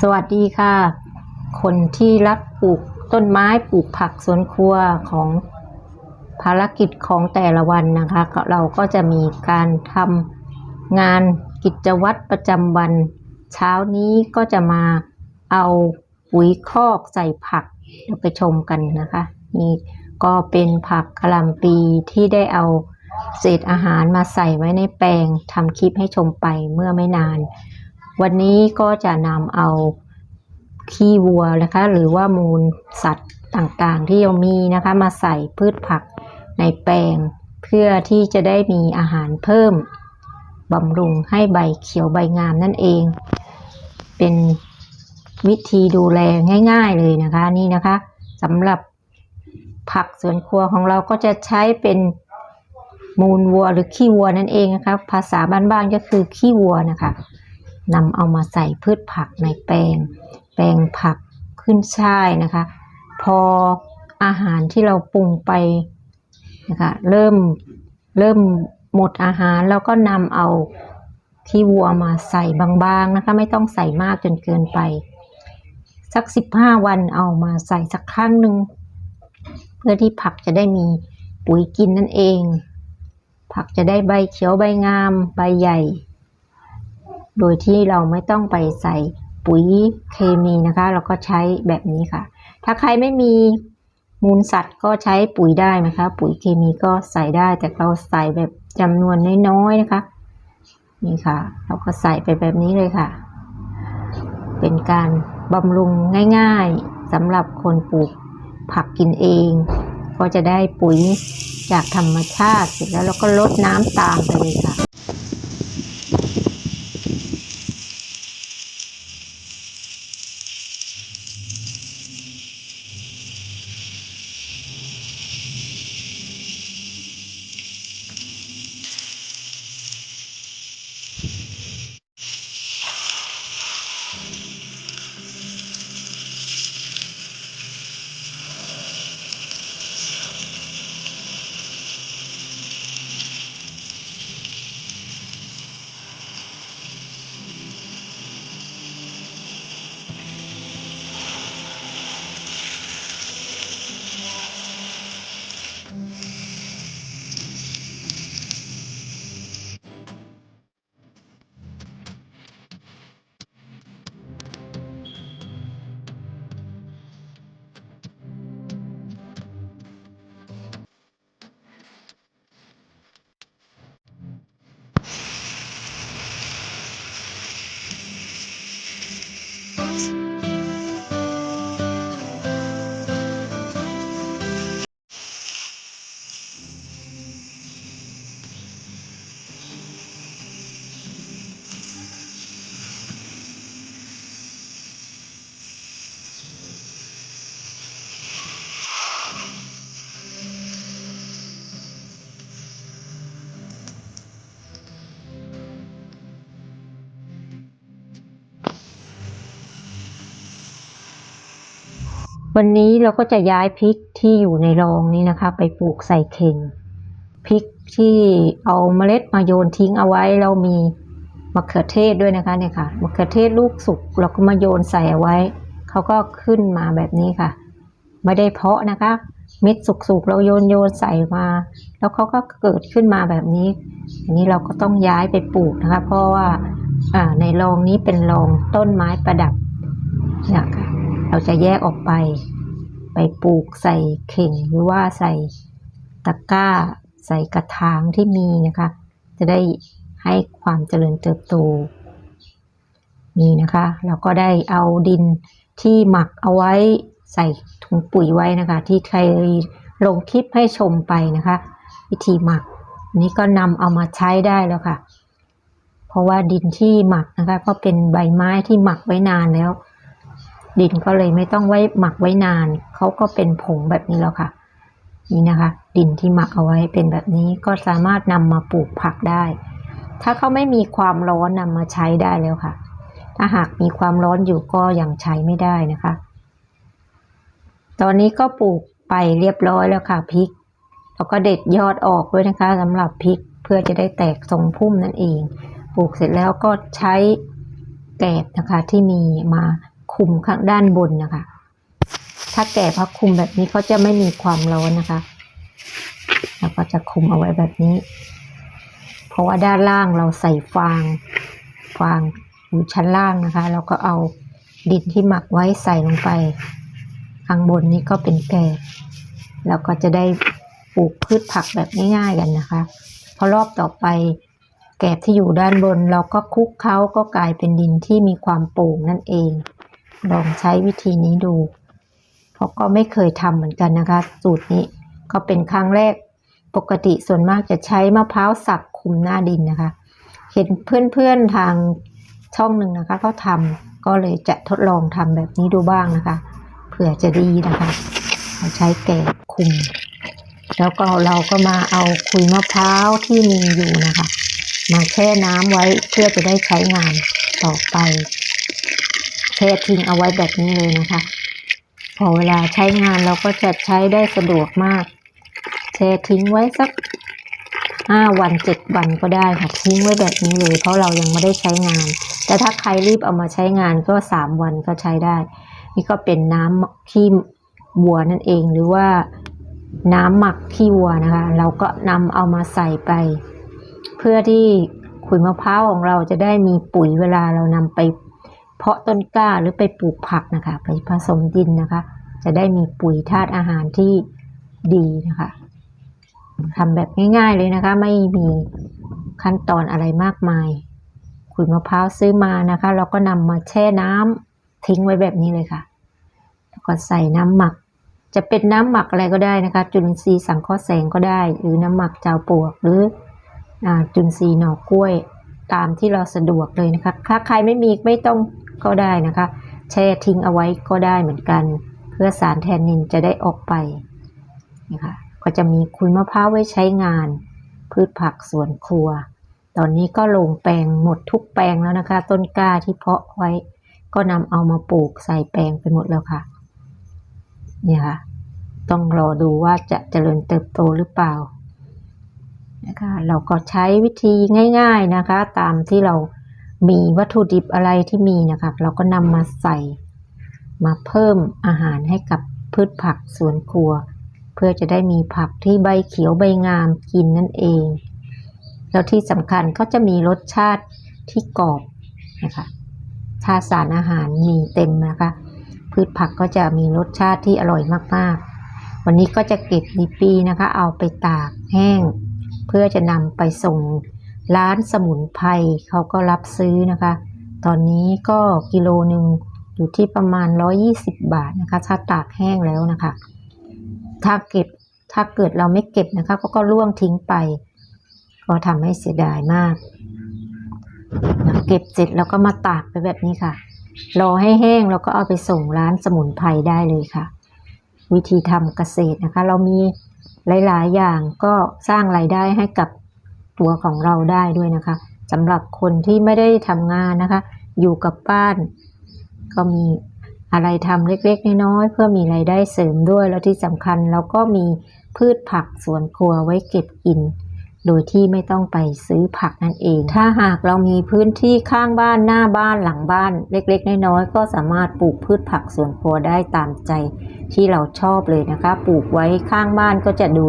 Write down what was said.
สวัสดีค่ะ คนที่รักปลูกต้นไม้ปลูกผักสวนครัวของภารกิจของแต่ละวันนะคะ เราก็จะมีการทำงานกิจวัตรประจำวัน เช้านี้ก็จะมาเอาปุ๋ยคอกใส่ผักเราไปชมกันนะคะนี่ก็เป็นผักกะหล่ำปีที่ได้เอาเศษอาหารมาใส่ไว้ในแปลงทำคลิปให้ชมไปเมื่อไม่นาน วันนี้ก็จะนำเอาขี้วัวนะคะ หรือว่ามูลสัตว์ต่างๆ ที่เรามีนะคะ มาใส่พืชผักในแปลง เพื่อที่จะได้มีอาหารเพิ่มบำรุงให้ใบเขียวใบงามนั่นเอง เป็นวิธีดูแลง่ายๆเลยนะคะนี่นะคะสำหรับผักสวนครัวของเราก็จะใช้เป็นมูลวัวหรือขี้วัวนั่นเองนะคะ ภาษาบ้านๆก็คือขี้วัวนะคะ นำเอามาใส่พืชผักในแปลง แปลงผักขึ้นช่ายนะคะ พออาหารที่เราปรุงไปนะคะเริ่มเริ่มหมดอาหารแล้วก็นำเอาขี้วัวมาใส่บางๆนะคะ ไม่ต้องใส่มากจนเกินไป สักสิบห้าวันเอามาใส่สักครั้งหนึ่งเพื่อที่ผักจะได้มีปุ๋ยกินนั่นเอง ผักจะได้ใบเขียวใบงามใบใหญ่ โดยที่เราไม่ต้องไปใส่ปุ๋ยเคมีนะคะ เราก็ใช้แบบนี้ค่ะ ถ้าใครไม่มีมูลสัตว์ก็ใช้ปุ๋ยได้นะคะ ปุ๋ยเคมีก็ใส่ได้ แต่เราใส่แบบจำนวนน้อยๆนะคะ นี่ค่ะ เราก็ใส่ไปแบบนี้เลยค่ะ เป็นการบำรุงง่ายๆสำหรับคนปลูกผักกินเอง ก็จะได้ปุ๋ยจากธรรมชาติเสร็จแล้วเราก็ลดน้ำตามไปเลยค่ะ วันนี้เราก็จะย้ายพริกที่อยู่ในรองนี้นะคะ ไปปลูกใส่เข่งพริกที่เอาเมล็ดมาโยนทิ้งเอาไว้เรามีมะเขือเทศด้วยนะคะเนี่ยค่ะมะเขือเทศลูกสุกเราก็มาโยนใส่เอาไว้เขาก็ขึ้นมาแบบนี้ค่ะ ไม่ได้เพาะนะคะ เม็ดสุกๆเราโยนโยนใส่มา แล้วเขาก็เกิดขึ้นมาแบบนี้ อันนี้เราก็ต้องย้ายไปปลูกนะคะ เพราะว่าในรองนี้เป็นรองต้นไม้ประดับนี่ยค่ะ เราจะแยกออกไป ไปปลูกใส่เข่งหรือว่าใส่ตะกร้า ใส่กระถางที่มีนะคะ จะได้ให้ความเจริญเติบโตนี่นะคะ เราก็ได้เอาดินที่หมักเอาไว้ใส่ถุงปุ๋ยไว้นะคะ ที่เคยลงคลิปให้ชมไปนะคะ วิธีหมักนนี้ก็นำเอามาใช้ได้แล้วค่ะ เพราะว่าดินที่หมักนะคะ ก็เป็นใบไม้ที่หมักไว้นานแล้ว ดินก็เลยไม่ต้องไว้หมักไว้นาน เขาก็เป็นผงแบบนี้แล้วค่ะ นี่นะคะ ดินที่หมักเอาไว้เป็นแบบนี้ก็สามารถนำมาปลูกผักได้ ถ้าเขาไม่มีความร้อนนำมาใช้ได้แล้วค่ะ ถ้าหากมีความร้อนอยู่ก็ยังใช้ไม่ได้นะคะ ตอนนี้ก็ปลูกไปเรียบร้อยแล้วค่ะพริกแล้วก็เด็ดยอดออกด้วยนะคะสำหรับพริกเพื่อจะได้แตกทรงพุ่มนั่นเอง ปลูกเสร็จแล้วก็ใช้แกบนะคะที่มีมา คุมข้างด้านบนนะคะ ถ้าแกบเขาคุมแบบนี้เขาจะไม่มีความร้อนนะคะแล้วก็จะคุมเอาไว้แบบนี้ เพราะว่าด้านล่างเราใส่ฟาง ฟางอยู่ชั้นล่างนะคะแล้วก็เอาดินที่หมักไว้ใส่ลงไป ข้างบนนี้ก็เป็นแกบแล้วก็จะได้ปลูกพืชผักแบบง่ายๆกันนะคะพอรอบต่อไปแกบที่อยู่ด้านบน เราก็คลุกเคล้าก็กลายเป็นดินที่มีความโป่งนั่นเอง ลองใช้วิธีนี้ดู เพราะก็ไม่เคยทำเหมือนกันนะคะ สูตรนี้ก็เป็นครั้งแรกปกติส่วนมากจะใช้มะพร้าวสับคุมหน้าดินนะคะ เห็นเพื่อนๆทางช่องหนึ่งนะคะเขาทำก็เลยจะทดลองทำแบบนี้ดูบ้างนะคะเผื่อจะดีนะคะเราใช้แกบคลุม แล้วก็เราก็มาเอาคุยมะพร้าวที่มีอยู่นะคะ มาแช่น้ำไว้เพื่อจะได้ใช้งานต่อไป แช่ทิ้งเอาไว้แบบนี้เลยนะคะ พอเวลาใช้งานเราก็จะใช้ได้สะดวกมาก แช่ทิ้งไว้สักห้าวันเจ็ดวันก็ได้ค่ะทิ้งไว้แบบนี้เลย เพราะเรายังไม่ได้ใช้งาน แต่ถ้าใครรีบเอามาใช้งานก็สามวันก็ใช้ได้ นี่ก็เป็นน้ำขี้วัวนั่นเองหรือว่าน้ำหมักขี้วัวนะคะ เราก็นำเอามาใส่ไป เพื่อที่ขุยมะพร้าวของเราจะได้มีปุ๋ยเวลาเรานำไป เพาะต้นกล้าหรือไปปลูกผักนะคะ ไปผสมดินนะคะ จะได้มีปุ๋ยธาตุอาหารที่ดีนะคะทำแบบง่ายๆเลยนะคะ ไม่มีขั้นตอนอะไรมากมายขุยมะพร้าวซื้อมานะคะ เราก็นำมาแช่น้ำทิ้งไว้แบบนี้เลยค่ะ แล้วก็ใส่น้ำหมัก จะเป็นน้ำหมักอะไรก็ได้นะคะ จุลินทรีย์สังเคราะห์แสงก็ได้ หรือน้ำหมักเจ้าปวกหรืออจุลินทรีย์หน่อกล้วยตามที่เราสะดวกเลยนะคะถ้าใครไม่มีไม่ต้อง ก็ได้นะคะ แช่ทิ้งเอาไว้ก็ได้เหมือนกัน เพื่อสารแทนนินจะได้ออกไปนะคะก็จะมีคุยมะพร้าวไว้ใช้งาน พืชผักสวนครัว ตอนนี้ก็ลงแปลงหมดทุกแปลงแล้วนะคะ ต้นกล้าที่เพาะไว้ ก็นำเอามาปลูกใส่แปลงไปหมดแล้วค่ะเนี่ยค่ะต้องรอดูว่าจะเจริญเติบโตหรือเปล่านะคะเราก็ใช้วิธีง่าย ๆนะคะ ตามที่เรา มีวัตถุดิบอะไรที่มีนะคะเราก็นำมาใส่มาเพิ่มอาหารให้กับพืชผักสวนครัว เพื่อจะได้มีผักที่ใบเขียวใบงามกินนั่นเอง แล้วที่สำคัญก็จะมีรสชาติที่กรอบนะคะถ้าสารอาหารมีเต็มนะคะพืชผักก็จะมีรสชาติที่อร่อยมากๆ วันนี้ก็จะเก็บดีปีนะคะ เอาไปตากแห้ง เพื่อจะนำไปส่ง ร้านสมุนไพรเขาก็รับซื้อนะคะ ตอนนี้ก็กิโลหนึ่งอยู่ที่ประมาณ 120 บาทนะคะ ถ้าตากแห้งแล้วนะคะ ถ้าเก็บถ้าเกิดเราไม่เก็บนะคะ ก็ก็ล่วงทิ้งไป ก็ทำให้เสียดายมากนะเก็บเสร็จแล้วก็มาตากไปแบบนี้ค่ะ รอให้แห้งแล้วก็เอาไปส่งร้านสมุนไพรได้เลยค่ะ วิธีทำเกษตรนะคะ เรามีหลาย ๆ อย่างก็สร้างรายได้ให้กับ ตัวของเราได้ด้วยนะคะสำหรับคนที่ไม่ได้ทำงานนะคะ อยู่กับบ้าน ก็มีอะไรทำเล็กๆน้อยๆเพื่อมีรายได้เสริมด้วยแล้วที่สำคัญเราก็มีพืชผักสวนครัวไว้เก็บกิน โดยที่ไม่ต้องไปซื้อผักนั่นเอง ถ้าหากเรามีพื้นที่ข้างบ้านหน้าบ้านหลังบ้าน เล็กๆน้อยๆก็สามารถปลูกพืชผักสวนครัวได้ตามใจ ที่เราชอบเลยนะคะ ปลูกไว้ข้างบ้านก็จะดู